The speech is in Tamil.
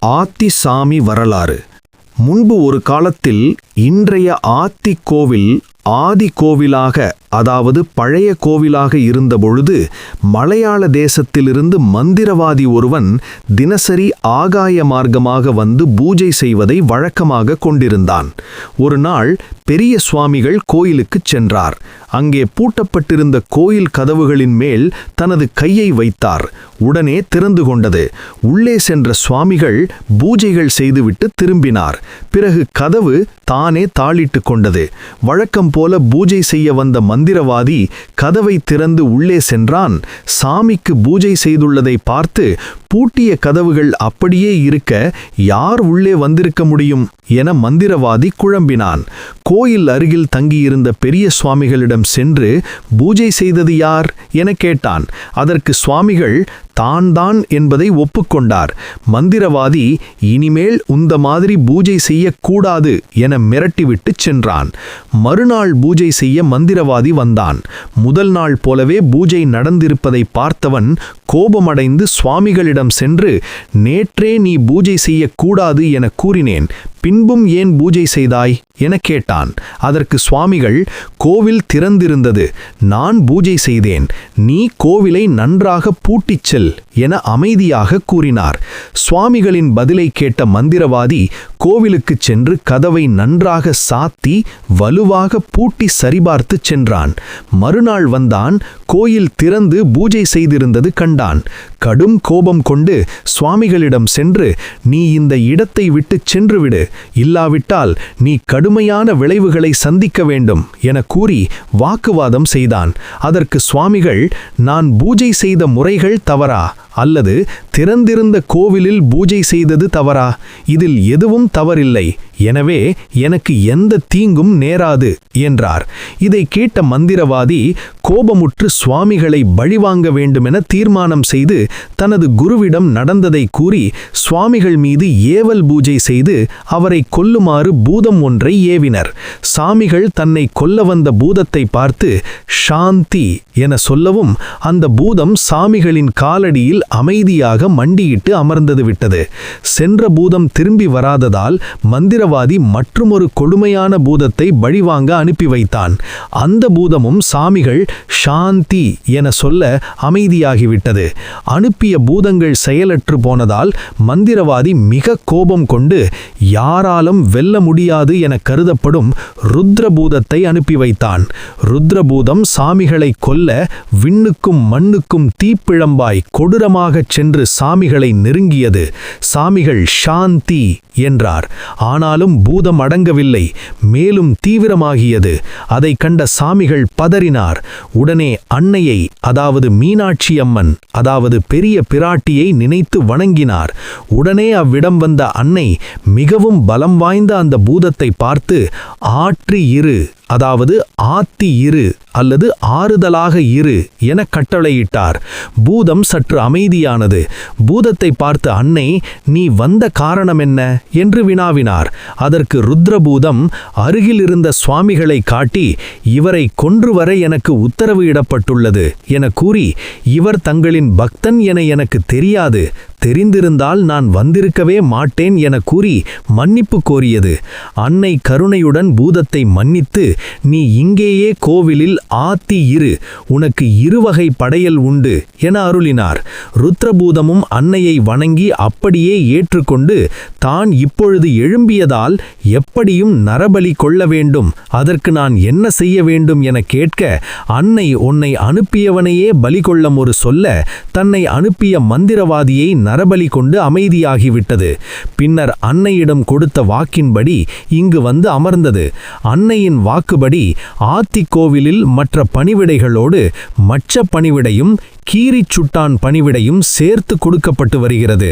ஆத்திசாமி வரலாறு. முன்பு ஒரு காலத்தில் இன்றைய ஆத்தி கோவில் ஆதி கோவிலாக அதாவது பழைய கோவிலாக இருந்தபொழுது மலையாள தேசத்திலிருந்து மந்திரவாதி ஒருவன் தினசரி ஆகாய மார்க்கமாக வந்து பூஜை செய்வதை வழக்கமாக கொண்டிருந்தான். ஒரு நாள் பெரிய சுவாமிகள் கோயிலுக்குச் சென்றார். அங்கே பூட்டப்பட்டிருந்த கோயில் கதவுகளின் மேல் தனது கையை வைத்தார். உடனே திறந்து கொண்டது. உள்ளே சென்ற சுவாமிகள் பூஜைகள் செய்துவிட்டு திரும்பினார். பிறகு கதவு தானே தாளிட்டு கொண்டது. வழக்கம் போல பூஜை செய்ய வந்த மந்திரவாதி கதவை திறந்து உள்ளே சென்றான். சாமிக்கு பூஜை செய்துள்ளதை பார்த்து பூட்டிய கதவுகள் அப்படியே இருக்க யார் உள்ளே வந்திருக்க முடியும் என மந்திரவாதி குழம்பினான். கோயில் அருகில் தங்கியிருந்த பெரிய சுவாமிகளிடம் சென்று பூஜை செய்தது யார்? என கேட்டான். அதற்கு சுவாமிகள் தான் தான் என்பதை ஒப்புக்கொண்டார். மந்திரவாதி இனிமேல் உந்த மாதிரி பூஜை செய்யக்கூடாது என மிரட்டிவிட்டு சென்றான். மறுநாள் பூஜை செய்ய மந்திரவாதி வந்தான். முதல் நாள் போலவே பூஜை நடந்திருப்பதை பார்த்தவன் கோபமடைந்து சுவாமிகளிடம் சென்று நேற்றே நீ பூஜை செய்யக்கூடாது என கூறினேன். பின்பும் ஏன் பூஜை செய்தாய்? என கேட்டான். அதற்கு சுவாமிகள் கோவில் திறந்திருந்தது. நான் பூஜை செய்தேன். நீ கோவிலை நன்றாக பூட்டிச் செல் என அமைதியாக கூறினார். சுவாமிகளின் பதிலை கேட்ட மந்திரவாதி கோவிலுக்குச் சென்று கதவை நன்றாக சாத்தி வலுவாக பூட்டி சரிபார்த்து சென்றான். மறுநாள் வந்தான் கோயில் திறந்து பூஜை செய்திருந்தது கண்டான். கடும் கோபம் கொண்டு சுவாமிகளிடம் சென்று நீ இந்த இடத்தை விட்டுச் சென்றுவிடு இல்லாவிட்டால் நீ கடுமையான விளைவுகளை சந்திக்க வேண்டும் என கூறி வாக்குவாதம் செய்தான். அதற்கு சுவாமிகள் நான் பூஜை செய்த முறைகள் தவறா? அல்லது திறந்திருந்த கோவிலில் பூஜை செய்தது தவறா? இதில் எதுவும் தவறில்லை. எனவே எனக்கு எந்த தீங்கும் நேராது என்றார். இதை கேட்ட மந்திரவாதி கோபமுற்று சுவாமிகளை பழிவாங்க வேண்டுமென தீர்மானம் செய்து தனது குருவிடம் நடந்ததை கூறி சுவாமிகள் மீது ஏவல் பூஜை செய்து அவரை கொல்லுமாறு பூதம் ஒன்றை ஏவினர். சாமிகள் தன்னை கொல்ல வந்த பூதத்தை பார்த்து ஷாந்தி என சொல்லவும் அந்த பூதம் சாமிகளின் காலடியில் அமைதியாக மண்டியிட்டு அமர்ந்தது விட்டது. சென்ற பூதம் திரும்பி வராததால் மந்திரவாதி மற்றுமொரு கொடுமையான பூதத்தை பழிவாங்க அனுப்பி வைத்தான். அந்த பூதமும் சாமிகள் சாந்தி என சொல்ல அமைதியாகிவிட்டது அனுப்பிய பூதங்கள் செயலற்று போனதால் மந்திரவாதி மிக கோபம் கொண்டு யாராலும் வெல்ல முடியாது என கருதப்படும் ருத்ரபூதத்தை அனுப்பி வைத்தான். ருத்ரபூதம் சாமிகளை கொல்ல விண்ணுக்கும் மண்ணுக்கும் தீப்பிழம்பாய் கொடூரமாகச் சென்று சாமிகளை நெருங்கியது. சாமிகள் சாந்தி என்றார். ஆனாலும் பூதம் அடங்கவில்லை மேலும் தீவிரமாகியது. அதை கண்ட சாமிகள் பதறினார். உடனே அன்னையை அதாவது மீனாட்சி அம்மன் அதாவது பெரிய பிராட்டியை நினைத்து வணங்கினார். உடனே அவ்விடம் வந்த அன்னை மிகவும் பலம் வாய்ந்த அந்த பூதத்தை பார்த்து ஆற்றி இரு அதாவது ஆத்தி இரு அல்லது ஆறுதலாக இரு என கட்டளையிட்டார். பூதம் சற்று அமைதியானது. பூதத்தை பார்த்த அன்னை நீ வந்த காரணம் என்ன? என்று வினாவினார். அதற்கு ருத்ரபூதம் அருகில் இருந்த சுவாமிகளை காட்டி இவரை கொன்று வர எனக்கு உத்தரவு இடப்பட்டுள்ளது என கூறி இவர் தங்களின் பக்தன் என எனக்கு தெரியாது. தெரிந்திருந்தால் நான் வந்திருக்கவே மாட்டேன் என கூறி மன்னிப்பு கோரியது. அன்னை கருணையுடன் பூதத்தை மன்னித்து நீ இங்கேயே கோவிலில் ஆத்தி இரு உனக்கு இருவகை படையல் உண்டு என அருளினார். ருத்ரபூதமும் அன்னையை வணங்கி அப்படியே ஏற்றுக்கொண்டு தான் இப்பொழுது எழும்பியதால் எப்படியும் நரபலி கொள்ள வேண்டும் அதற்கு நான் என்ன செய்ய வேண்டும் என கேட்க அன்னை உன்னை அனுப்பியவனையே பலி கொள்ளம் ஒரு சொல்ல தன்னை அனுப்பிய மந்திரவாதியை நரபலி கொண்டு அமைதியாகிவிட்டது. பின்னர் அன்னையிடம் கொடுத்த வாக்கின்படி இங்கு வந்து அமர்ந்தது. அன்னையின் வாக்குபடி ஆத்திக்கோவிலில் மற்ற பணிவிடைகளோடு மச்ச பணிவிடையும் கீரிச் சுட்டான் பணிவிடையும் சேர்த்து கொடுக்கப்பட்டு வருகிறது.